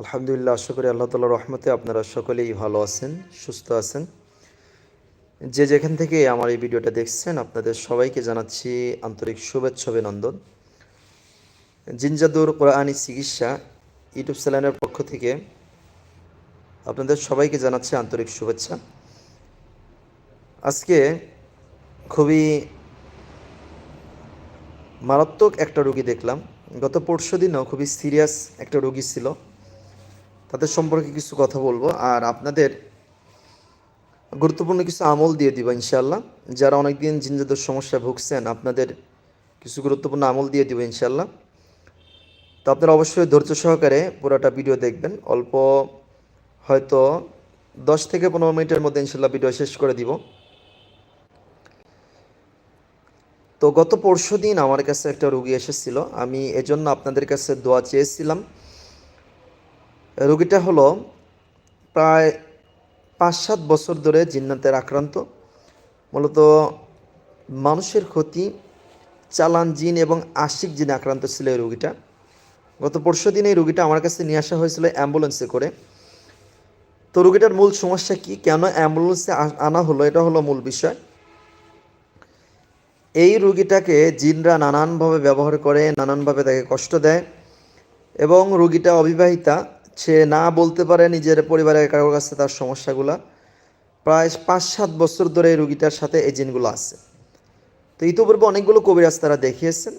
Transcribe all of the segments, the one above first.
আলহামদুলিল্লাহ, আশা করি আল্লাহ তালা রহমতে আপনারা সকলেই ভালো আছেন, সুস্থ আছেন। যে যেখান থেকে আমার এই ভিডিওটা দেখছেন, আপনাদের সবাইকে জানাচ্ছি আন্তরিক শুভেচ্ছা, অভিনন্দন। জিনজাদুর কোরআনী চিকিৎসা ইউটিউব চ্যানেলের পক্ষ থেকে আপনাদের সবাইকে জানাচ্ছি আন্তরিক শুভেচ্ছা। আজকে খুবই মারাত্মক একটা রোগী দেখলাম। গত পরশু দিনও খুবই সিরিয়াস একটা রোগী ছিল। তাদের সম্পর্কে কিছু কথা বলব। আর আপনাদের গুরুত্বপূর্ণ কিছু আমল দিয়ে দিব ইনশাল্লাহ যারা অনেকদিন জিনজাদের সমস্যায় ভুগছেন, আপনাদের কিছু গুরুত্বপূর্ণ আমল দিয়ে দিব ইনশাল্লাহ তো আপনারা অবশ্যই ধৈর্য সহকারে পুরোটা ভিডিও দেখবেন। অল্প হয়তো দশ থেকে পনেরো মিনিটের মধ্যে ইনশাল্লাহ ভিডিও শেষ করে দিব। তো গত পরশু দিন আমার কাছে একটা রুগী এসেছিল। আমি এজন্য আপনাদের কাছে দোয়া চেয়েছিলাম। রোগীটা হলো প্রায় পাঁচ সাত বছর ধরে জিন্নাতের আক্রান্ত। মূলত মানুষের ক্ষতি, চালান জিন এবং আশিক জিনে আক্রান্ত ছিল এই রোগীটা। গত পরশু দিন এই রোগীটা আমার কাছে নিয়ে আসা হয়েছিল অ্যাম্বুলেন্সে করে। তো রোগীটার মূল সমস্যা কি? কেন অ্যাম্বুলেন্সে আনা হলো? এটা হলো মূল বিষয়। এই রুগীটাকে জিনরা নানানভাবে ব্যবহার করে, নানানভাবে তাকে কষ্ট দেয় এবং রুগীটা অবিবাহিতা। সে না বলতে পারে নিজের পরিবারের কারোর কাছে তার সমস্যাগুলো। প্রায় পাঁচ সাত বছর ধরে এই রুগীটার সাথে এই জিনগুলো আছে। তো ইতিপূর্বে অনেকগুলো কবিরাজ তারা দেখিয়েছেন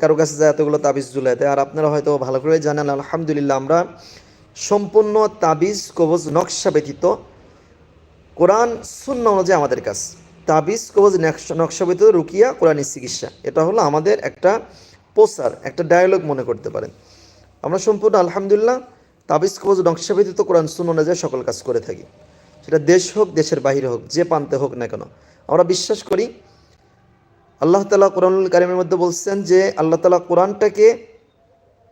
কারও কাছে যায় এতগুলো তাবিজ জুলাই দেয়। আর আপনারা হয়তো ভালো করে জানেন, আলহামদুলিল্লাহ আমরা সম্পূর্ণ তাবিজ, কবজ, নকশা ব্যতীত কোরআন শূন্য অনুযায়ী আমাদের কাছে তাবিজ, কবজ, নকশা- নকশা ব্যতীত রুকিয়া, কোরআনী চিকিৎসা। এটা হলো আমাদের একটা প্রচার একটা ডায়ালগ মনে করতে পারেন। আমরা সম্পূর্ণ আলহামদুলিল্লাহ তাবিজ কবজ নকশা ব্যতীত কোরআন শূন্য অনুযায়ী সকল কাজ করে থাকি। সেটা দেশ হোক, দেশের বাহিরে হোক, যে প্রান্তে হোক না কেন। আমরা বিশ্বাস করি, আল্লাহ তালা কোরআনুল কারিমের মধ্যে বলছেন যে, আল্লাহ তালা কোরআনটাকে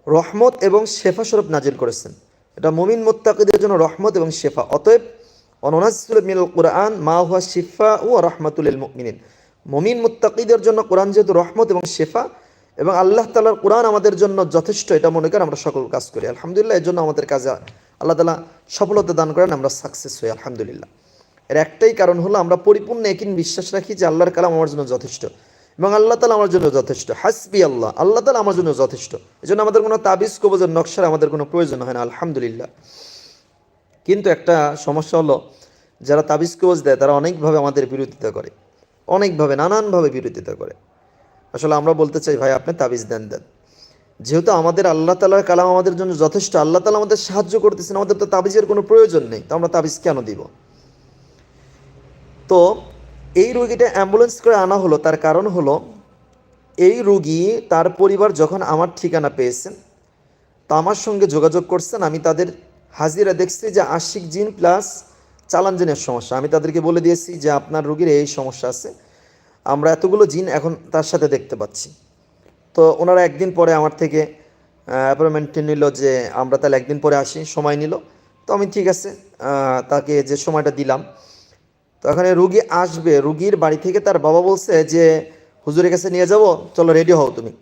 রহমত এবং শেফা স্বরূপ নাজিল করেছেন। এটা মুমিন মোত্তাকিদের জন্য রহমত এবং শেফা। অতএব অননাজুল মিল কোরআন মা হুয়া শিফা ও রহমাতুল মুমিনিন। মুমিন মোত্তাকিদের জন্য কোরআন যেহেতু রহমত এবং শেফা এবং আল্লাহ তালার কোরআন আমাদের জন্য যথেষ্ট, এটা মনে করে আমরা সকল কাজ করি। আলহামদুলিল্লাহ এর জন্য আমাদের কাজে আল্লাহ তালা সফলতা দান করেন, আমরা সাকসেস হই, আলহামদুলিল্লাহ। এর একটাই কারণ হলো আমরা পরিপূর্ণ একিন বিশ্বাস রাখি যে আল্লাহর কালাম আমার জন্য যথেষ্ট এবং আল্লাহ তালা আমার জন্য যথেষ্ট। হাসবি আল্লাহ আল্লাহ তালা আমার জন্য যথেষ্ট। এই জন্য আমাদের কোনো তাবিজ কবজের নকশার আমাদের কোনো প্রয়োজন হয় না, আলহামদুলিল্লাহ। কিন্তু একটা সমস্যা হলো, যারা তাবিজ, কবজ দেয় তারা অনেকভাবে আমাদের বিরোধিতা করে, অনেকভাবে, নানানভাবে বিরোধিতা করে। আসলে আমরা বলতে চাই, ভাই, আপনি তাবিজ দেন দেন। যেহেতু আমাদের আল্লাহ তালার কালাম আমাদের জন্য যথেষ্ট, আল্লাহ তালা আমাদের সাহায্য করতেছেন, আমাদের তো তাবিজের কোনো প্রয়োজন নেই, তো আমরা তাবিজ কেন দিব? তো এই রুগীটা অ্যাম্বুলেন্স করে আনা হলো, তার কারণ হলো, এই রুগী তার পরিবার যখন আমার ঠিকানা পেয়েছেন, তো আমার সঙ্গে যোগাযোগ করছেন, আমি তাদের হাজিরা দেখছি যে আশিক জিন প্লাস চালান জিনের সমস্যা। আমি তাদেরকে বলে দিয়েছি যে আপনার রুগীর এই সমস্যা আছে। আমরা এতগুলো জিন এখন তার সাথে দেখতে পাচ্ছি। তো ওনারা একদিন পরে আমার থেকে অ্যাপয়েন্টমেন্ট নিল যে আমরা তাহলে একদিন পরে আসি, সময় নিল। তো আমি ঠিক আছে তাকে যে সময়টা দিলাম। তো এখানে রুগী আসবে, রুগীর বাড়ি থেকে তার বাবা বলছে যে, হুজুরের কাছে নিয়ে যাব, চলো রেডি হও তুমি।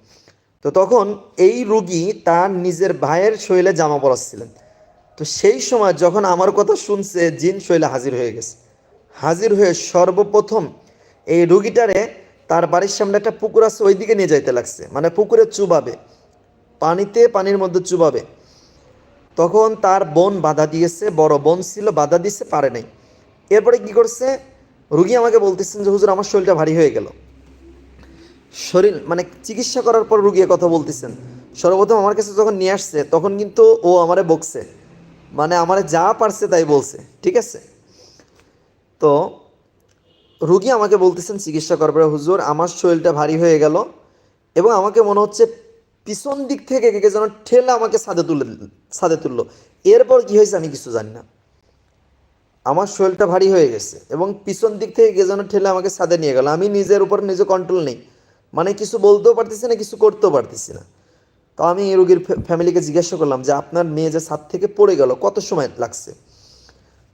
তো তখন এই রুগী তার নিজের ভাইয়ের শৈলে জামা পরাচ্ছিলেন। তো সেই সময় যখন আমার কথা শুনছে, জিন শৈলে হাজির হয়ে গেছে। হাজির হয়ে সর্বপ্রথম এই রুগীটারে তার বাড়ির সামনে একটা পুকুর আছে ওই দিকে নিয়ে যাইতে লাগছে। মানে পুকুরে চুবাবে। পানিতে পানির মধ্যে চুবাবে। তখন তার বোন বাধা দিয়েছে, বড় বোন ছিল, বাধা দিয়েছে, পারে নাই। এরপরে কি করছে? রুগী আমাকে বলতেছেন যে, হুজুর, আমার শরীরটা ভারী হয়ে গেল। শরীর মানে চিকিৎসা করার পর রুগী কথা বলতেছেন। সর্বপ্রথম আমার কাছে যখন নিয়ে আসছে, তখন কিন্তু ও আমারে বকছে। মানে আমারে যা পারছে তাই বলছে। ঠিক আছে? তো রুগী আমাকে বলতেছেন, চিকিৎসা করার পরে হুজুর, আমার শরীরটা ভারী হয়ে গেল এবং আমাকে মনে হচ্ছে পিছন দিক থেকে কে যেন ঠেলে আমাকে ছাদে তুলে, ছাদে তুললো। এরপর কি হয়েছে আমি কিছু জানি না। আমার শরীরটা ভারী হয়ে গেছে এবং পিছন দিক থেকে কে যেন ঠেলে আমাকে ছাদে নিয়ে গেল। আমি নিজের উপর নিজে কন্ট্রোল নেই। মানে কিছু বলতেও পারতেছি না, কিছু করতেও পারতেছি না। তো আমি এই রোগীর ফ্যামিলিকে জিজ্ঞাসা করলাম যে, আপনার মেয়ে যে ছাদ থেকে পড়ে গেল, কত সময় লাগছে?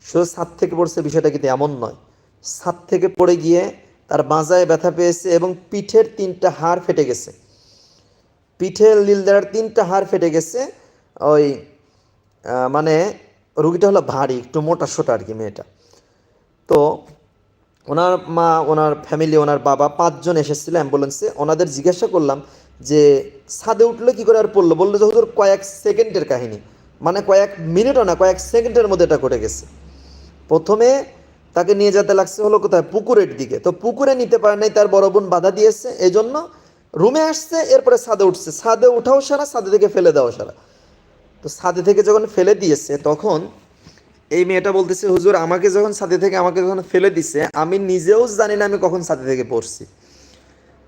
শুধু ছাদ থেকে পড়ছে বিষয়টা কিন্তু এমন নয়। ছাদ থেকে পড়ে গিয়ে তার বাঁজায় ব্যথা পেয়েছে এবং পিঠের তিনটা হাড় ফেটে গেছে। পিঠের লীলদার তিনটা হাড় ফেটে গেছে। ওই মানে রুগীটা হলো ভারী, একটু মোটা সোটা আর কি মেয়েটা। তো ওনার মা, ওনার ফ্যামিলি, ওনার বাবা পাঁচজন এসেছিল অ্যাম্বুলেন্সে। ওনাদের জিজ্ঞাসা করলাম যে, ছাদে উঠলে কি করে আর পড়ল? বলল যে, হুজুর, কয়েক সেকেন্ডের কাহিনী। মানে কয়েক মিনিটও না, কয়েক সেকেন্ডের মধ্যে এটা ঘটে গেছে। প্রথমে তাকে নিয়ে যেতে লাগছে হলো কোথায়? পুকুরের দিকে। তো পুকুরে নিতে পারে নাই, তার বড় বোন বাধা দিয়েছে এই জন্য রুমে আসছে, এরপরে ছাদে উঠছে। ছাদে উঠাও সারা, ছাদে থেকে ফেলে দেওয়া সারা। তো ছাদে থেকে যখন ফেলে দিয়েছে, তখন এই মেয়েটা বলতেছে, হুজুর, আমাকে যখন ছাদে থেকে, আমাকে যখন ফেলে দিছে, আমি নিজেও জানি না আমি কখন ছাদে থেকে পড়ছি।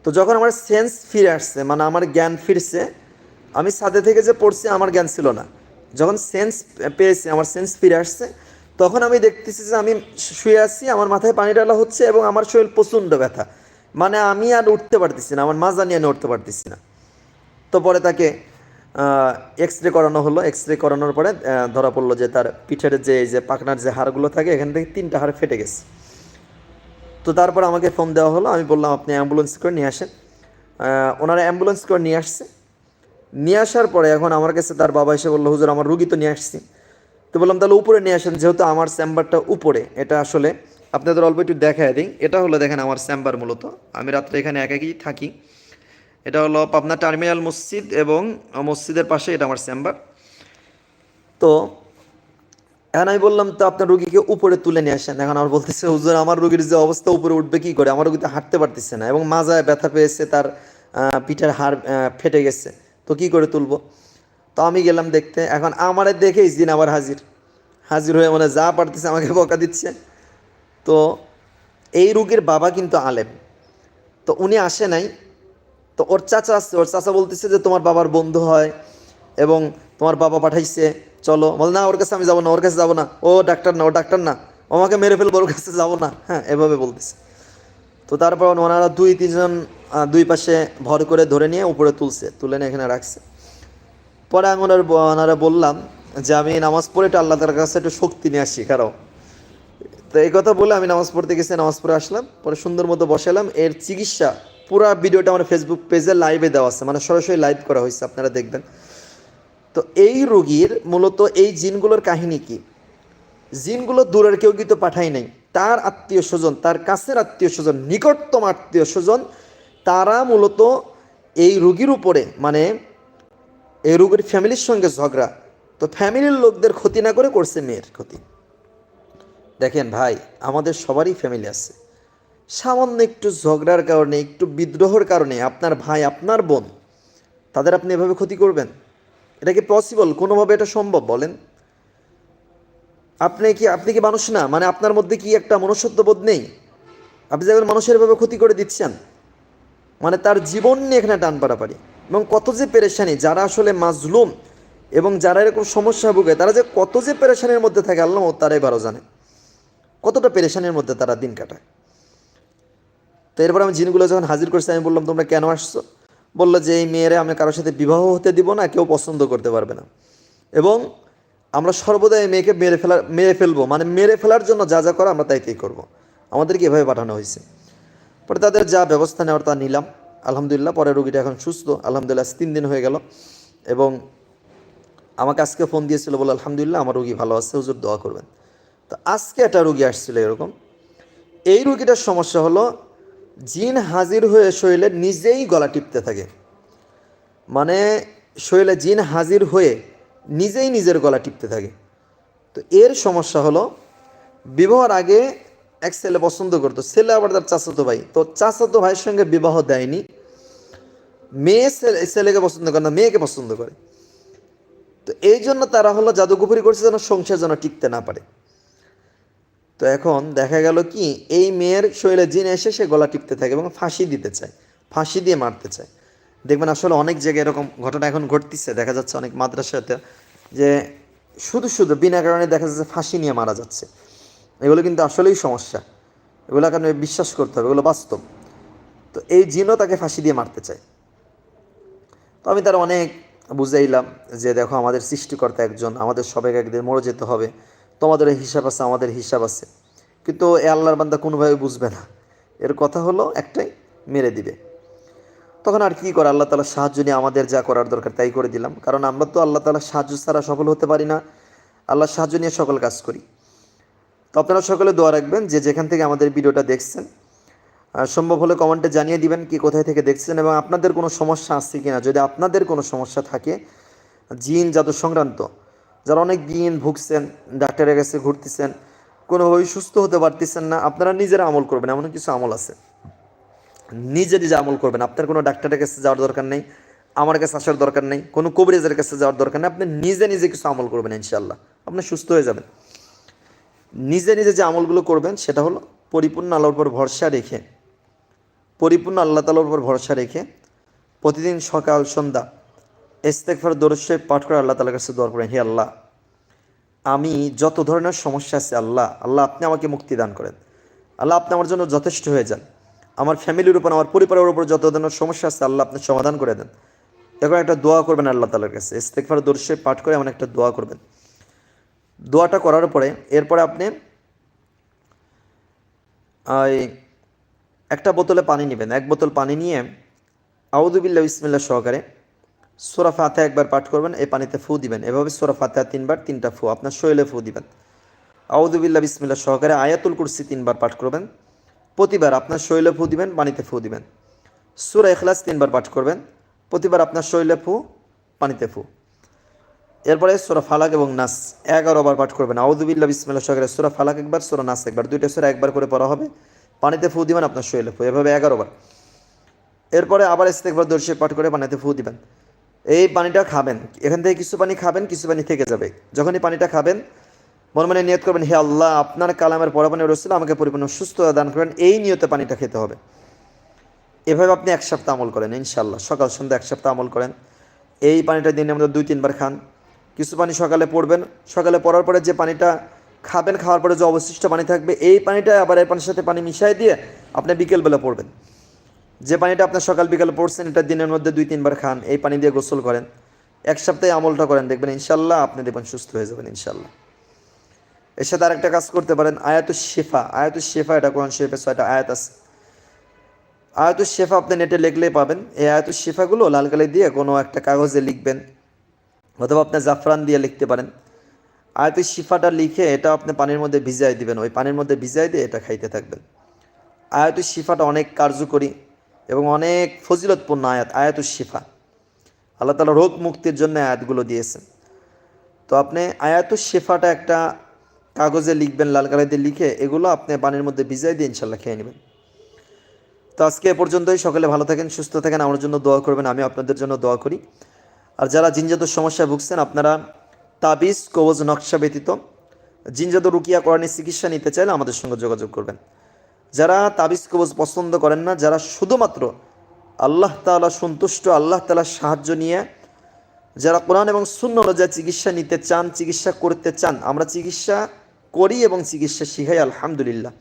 তো যখন আমার সেন্স ফিরে আসছে মানে আমার জ্ঞান ফিরছে, আমি ছাদে থেকে যে পড়ছি, আমার জ্ঞান ছিল না। যখন সেন্স পেয়েছি, আমার সেন্স ফিরে আসছে তখন আমি দেখতেছি যে আমি শুয়ে আছি, আমার মাথায় পানি ডালা হচ্ছে এবং আমার শরীর প্রচণ্ড ব্যথা। মানে আমি আর উঠতে পারতেছি না, আমার মাজা নিয়ে আমি উঠতে পারতেছি না। তো পরে তাকে এক্স রে করানো হলো। এক্স রে করানোর পরে ধরা পড়ল যে তার পিঠের যে, এই যে পাখনার যে হাড়গুলো থাকে, এখান থেকে তিনটা হাড় ফেটে গেছে। তো তারপর আমাকে ফোন দেওয়া হলো, আমি বললাম, আপনি অ্যাম্বুলেন্স করে নিয়ে আসেন। ওনারা অ্যাম্বুলেন্স করে নিয়ে আসছে। নিয়ে আসার পরে এখন আমার কাছে তার বাবা এসে বলল, হুজুর, আমার রুগী তো নিয়ে আসছি। তো বললাম, তাহলে উপরে নিয়ে আসেন, যেহেতু আমার চেম্বারটা উপরে, এটা আসলে আপনাদের অল্প একটু দেখায় দিই। এটা হলো দেখেন আমার চেম্বার মূলত। আমি রাত্রে এখানে একাকি থাকি। এটা হলো পাবনা টার্মিনাল মসজিদ এবং মসজিদের পাশে এটা আমার চেম্বার তো এখন আমি বললাম, তো আপনার রুগীকে উপরে তুলে নিয়ে আসেন। এখন আমার বলতেছে, হুজুর, আমার রুগীর যে অবস্থা উপরে উঠবে কি করে? আমার রুগী তো হাঁটতে পারতেছে না এবং মাজায় ব্যথা পেয়েছে, তার পিঠের হাড় ফেটে গেছে। তো কি করে তুলবো? তো আমি গেলাম দেখতে। এখন আমারে দেখেই জিন আবার হাজির। হাজির হয়ে মানে যা পারতেছে আমাকে বকা দিচ্ছে। তো এই রুগীর বাবা কিন্তু আলেম। তো উনি আসে নাই। তো ওর চাচা আসছে ওর চাচা বলতেছে যে, তোমার বাবার বন্ধু হয় এবং তোমার বাবা পাঠাইছে। চলো। বল, না, ওর কাছে আমি যাব না, ওর কাছে যাব না। ও ডাক্তার না, ও ডাক্তার না। আমাকে মেরে ফেলব, ওর কাছে যাব না। হ্যাঁ এভাবে বলতেছে। তো তারপর ওনারা দুই, তিনজন দুই পাশে ভর করে ধরে নিয়ে উপরে তুলছে, তুলে নিয়ে এখানে রাখছে। পরে আমি ওনার ওনারা বললাম যে আমি নামাজ পড়ে একটু আল্লাহ তার কাছে একটু শক্তি নিয়ে আসি কারও তো এই কথা বলে আমি নামাজ পড়তে গেছি, নামাজ পড়ে আসলাম, পরে সুন্দর মতো বসালাম। এর চিকিৎসা, পুরো ভিডিওটা আমার ফেসবুক পেজে লাইভে দেওয়া আছে মানে সরাসরি লাইভ করা হয়েছে, আপনারা দেখবেন। তো এই রোগীর মূলত এই জিনগুলোর কাহিনী কি? জিনগুলো দূরের কেউ কিন্তু পাঠাই নাই। তার আত্মীয় স্বজন, তার কাছের আত্মীয় স্বজন, নিকটতম আত্মীয় স্বজন, তারা মূলত এই রোগীর উপরে মানে এই রোগীর ফ্যামিলির সঙ্গে ঝগড়া। তো ফ্যামিলির লোকদের ক্ষতি না করে করছে মেয়ের ক্ষতি। দেখেন ভাই, আমাদের সবারই ফ্যামিলি আছে। সামান্য একটু ঝগড়ার কারণে, একটু বিদ্রোহের কারণে আপনার ভাই, আপনার বোন, তাদের আপনি এভাবে ক্ষতি করবেন? এটা কি পসিবল কোনোভাবে এটা সম্ভব বলেন? আপনি কি আপনি কি মানুষ না? মানে আপনার মধ্যে কি একটা মনুষ্যত্ব বোধ নেই? আপনি যখন মানুষের এভাবে ক্ষতি করে দিচ্ছেন মানে তার জীবন নিয়ে এখানে টান পাড়াপাড়ি এবং কত যে পেরেশানি, যারা আসলে মাজলুম এবং যারা এরকম সমস্যা ভোগে, তারা যে কত যে পেরেশানির মধ্যে থাকে, আল্লাহ তারাই ভালো জানে। কতটা পেরেশানির মধ্যে তারা দিন কাটায়। তো এরপর আমি জিনগুলো যখন হাজির করছি, আমি বললাম, তোমরা কেন আসছো? বলল যে, এই মেয়েরা আমি কারোর সাথে বিবাহ হতে দিব না, কেউ পছন্দ করতে পারবে না। এবং আমরা সর্বদা এই মেয়েকে মেরে ফেলার মেরে ফেলব। মানে মেরে ফেলার জন্য যা যা করা, আমরা তাই তাই করব। আমাদেরকে এভাবে পাঠানো হয়েছে। পরে তাদের যা ব্যবস্থা নেওয়ার তা নিলাম। আলহামদুলিল্লাহ, পরে রুগীটা এখন সুস্থ, আলহামদুলিল্লাহ তিন দিন হয়ে গেল। এবং আমাকে আজকে ফোন দিয়েছিল বলে আলহামদুলিল্লাহ, আমার রুগী ভালো আছে, হুজুর দোয়া করবেন। তো আজকে একটা রুগী আসছিল এরকম। এই রুগীটার সমস্যা হলো, জিন হাজির হয়ে শরীরে নিজেই গলা টিপতে থাকে। মানে শরীরে জিন হাজির হয়ে নিজেই নিজের গলা টিপতে থাকে। তো এর সমস্যা হলো, বিবাহর আগে এক ছেলে পছন্দ করতো, ছেলে আবার তার চাচাতো ভাই। তো চাচাতো ভাইয়ের সঙ্গে বিবাহ দেয়নি মেয়ে ছেলে ছেলেকে পছন্দ করে না, মেয়েকে পছন্দ করে। তো এই জন্য তারা হলো জাদুগুপুরি করছে যেন সংসার যেন টিকতে না পারে। তো এখন দেখা গেল কি, এই মেয়ের শরীরে জিন এসে সে গলা টিপতে থাকে এবং ফাঁসি দিতে চায়, ফাঁসি দিয়ে মারতে চায়। দেখবেন আসলে অনেক জায়গায় এরকম ঘটনা এখন ঘটতেছে। দেখা যাচ্ছে অনেক মাদ্রাসাতে যে শুধু শুধু বিনা কারণে দেখা যাচ্ছে ফাঁসি নিয়ে মারা যাচ্ছে। এগুলো কিন্তু আসলেই সমস্যা। এগুলো কারণে বিশ্বাস করতে হবে, এগুলো বাস্তব। তো এই জিনও তাকে ফাঁসি দিয়ে মারতে চায়। তো আমি তার অনেক বুঝাইলাম যে দেখো আমাদের সৃষ্টিকর্তা একজন, আমাদের সবাইকে একদিন মরে যেতে হবে। তোমাদের হিসাব আছে, আমাদের হিসাব আছে। কিন্তু এ আল্লাহর বান্দা কোনোভাবে বুঝবে না। এর কথা হলো একটাই, মেরে দিবে। তখন আর কী করে? আল্লাহ তালা সাহায্য নিয়ে আমাদের যা করার দরকার তাই করে দিলাম। কারণ আমরা তো আল্লাহ তালা সাহায্য ছাড়া সফল হতে পারি না। আল্লাহর সাহায্য নিয়ে সকল কাজ করি। তো আপনারা সকলে দোয়া রাখবেন যে যেখান থেকে আমাদের ভিডিওটা দেখছেন সম্ভব হলে কমেন্টে জানিয়ে দিবেন কি কোথায় থেকে দেখছেন এবং আপনাদের কোনো সমস্যা আছে কিনা। যদি আপনাদের কোনো সমস্যা থাকে, জিন জাদু সংক্রান্ত, যারা অনেক দিন ভুগছেন, ডাক্তারের কাছে ঘুরতেছেন, কোনোভাবেই সুস্থ হতে পারতেছেন না, আপনারা নিজেরা আমল করবেন, এমন কিছু আমল আছে। নিজে নিজে আমল করবেন। আপনার কোনো ডাক্তারের কাছে যাওয়ার দরকার নেই, আমার কাছে আসার দরকার নেই, কোনো কবিরাজের কাছে যাওয়ার দরকার নেই, আপনি নিজে নিজে কিছু আমল করবেন ইনশাল্লাহ আপনি সুস্থ হয়ে যাবেন। নিজে নিজে যে আমলগুলো করবেন, সেটা হলো পরিপূর্ণ আলোর উপর ভরসা রেখে পরিপূর্ণ আল্লাহ তালার উপর ভরসা রেখে প্রতিদিন সকাল, সন্ধ্যা ইস্তেকফার দরস্যে পাঠ করে আল্লাহ তালার কাছে দোয়া করেন হে আল্লাহ, আমি যত ধরনের সমস্যা আছে, আল্লাহ আল্লাহ আপনি আমাকে মুক্তি দান করেন। আল্লাহ আপনি আমার জন্য যথেষ্ট হয়ে যান। আমার ফ্যামিলির উপর, আমার পরিবারের উপর যত ধরনের সমস্যা আছে, আল্লাহ আপনি সমাধান করে দেন। এখন একটা দোয়া করবেন আল্লাহ তালার কাছে। ইস্তেকফার দর্শে পাঠ করে এমন একটা দোয়া করবেন। দোয়াটা করার পরে, এরপরে আপনি একটা বোতলে পানি নেবেন। এক বোতল পানি নিয়ে আউদুবিল্লা ইসমিল্লা সহকারে সোরা ফাতে একবার পাঠ করবেন, এই পানিতে ফু দিবেন। এভাবে সোরা ফাতে তিনবার, তিনটা ফু। আপনার শৈলে ফু দিবেন। আউদুবিল্লা বিসমিল্লা সহকারে আয়াতুল কুরসি তিনবার পাঠ করবেন। প্রতিবার আপনার শৈলে ফু দিবেন, পানিতে ফু দিবেন। সুরা এখলাস তিনবার পাঠ করবেন। প্রতিবার আপনার শৈলে ফু, পানিতে ফু। এরপরে সোরা ফালাক এবং নাস এগারো বার পাঠ করবেন। আউদুবিল্লা বিসমিল্লা সহকারে সোরা ফালাক একবার, সোরা নাস একবার। দুইটা সোরা একবার করে পড়া হবে। পানিতে ফু দিবেন, আপনার শৈলে ফু। এভাবে এগারো বার। এরপরে আবার ইস্তেকবার দর্শে পাঠ করে পানিতে ফু দিবেন। এই পানিটা খাবেন। এখান থেকে কিছু পানি খাবেন, কিছু পানি থেকে যাবে। যখনই পানিটা খাবেন, মনে মনে নিয়ত করবেন, হে আল্লাহ, আপনার কালামের পরপানি রসুল আমাকে পরিপূর্ণ সুস্থ দান করবেন এই নিয়তে পানিটা খেতে হবে। এভাবে আপনি এক সপ্তাহ আমল করেন ইনশাল্লাহ সকাল সন্ধ্যা এক সপ্তাহ আমল করেন। এই পানিটা দিনের মধ্যে দুই, তিনবার খান। কিছু পানি সকালে পড়বেন। সকালে পড়ার পরে যে পানিটা খাবেন, খাওয়ার পরে যে অবশিষ্ট পানি থাকবে, এই পানিটা আবার এই পানির সাথে পানি মিশিয়ে দিয়ে আপনি বিকেলবেলা পড়বেন। যে পানিটা আপনার সকাল বিকালে পড়ছেন, এটা দিনের মধ্যে দুই, তিনবার খান, এই পানি দিয়ে গোসল করেন। এক সপ্তাহে আমলটা করেন, দেখবেন ইনশাল্লাহ আপনি দেখবেন সুস্থ হয়ে যাবেন ইনশাল্লাহ। এর সাথে আরেকটা কাজ করতে পারেন আয়াতুস শেফা আয়াতুস শেফা এটা কোরআন শরীফে ছয়টা আয়াত আছে। আয়াতুস শেফা আপনি নেটে লিখলেই পাবেন, এই আয়াতুস শেফাগুলো লাল কালি দিয়ে কোনো একটা কাগজে লিখবেন, অথবা আপনি জাফরান দিয়ে লিখতে পারেন। আয়াতুস শিফাটা লিখে এটা আপনি পানির মধ্যে ভিজাই দিবেন। ওই পানির মধ্যে ভিজাই দিয়ে এটা খাইতে থাকবেন। আয়াতুস শিফাটা অনেক কার্যকরী এবং অনেক ফজিলতপূর্ণ আয়াত আয়াতুস শিফা। আল্লাহ তালা রোগ মুক্তির জন্য আয়াতগুলো দিয়েছেন। তো আপনি আয়াতুস শিফাটা একটা কাগজে লিখবেন, লাল কালাইতে লিখে এগুলো আপনি পানির মধ্যে ভিজাই দিয়ে ইনশাল্লাহ খেয়ে নেবেন। তো আজকে এ পর্যন্তই। সকলে ভালো থাকেন, সুস্থ থাকেন। আমার জন্য দোয়া করবেন আমি আপনাদের জন্য দোয়া করি। আর যারা জিনজাত সমস্যায় ভুগছেন, আপনারা তাবিজ, কবজ, নকশা ব্যতীত জিনজাত রুকিয়া করানি চিকিৎসা নিতে চাইলে আমাদের সঙ্গে যোগাযোগ করবেন। যারা তাবিজ, কবজ পছন্দ করেন না, যারা শুধুমাত্র আল্লাহ তাআলা সন্তুষ্ট, আল্লাহ তাআলার সাহায্য নিয়ে, যারা কোরআন এবং শূন্য অনুযায়ী চিকিৎসা নিতে চান, চিকিৎসা করতে চান, আমরা চিকিৎসা করি এবং চিকিৎসা শিখাই, আলহামদুলিল্লাহ।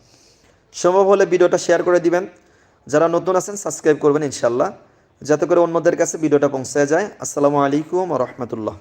সম্ভব হলে ভিডিওটা শেয়ার করে দিবেন। যারা নতুন আছেন, সাবস্ক্রাইব করবেন ইনশাল্লাহ যাতে করে অন্যদের কাছে ভিডিওটা পৌঁছে যায়। আসসালামু আলাইকুম রহমতুল্লাহ।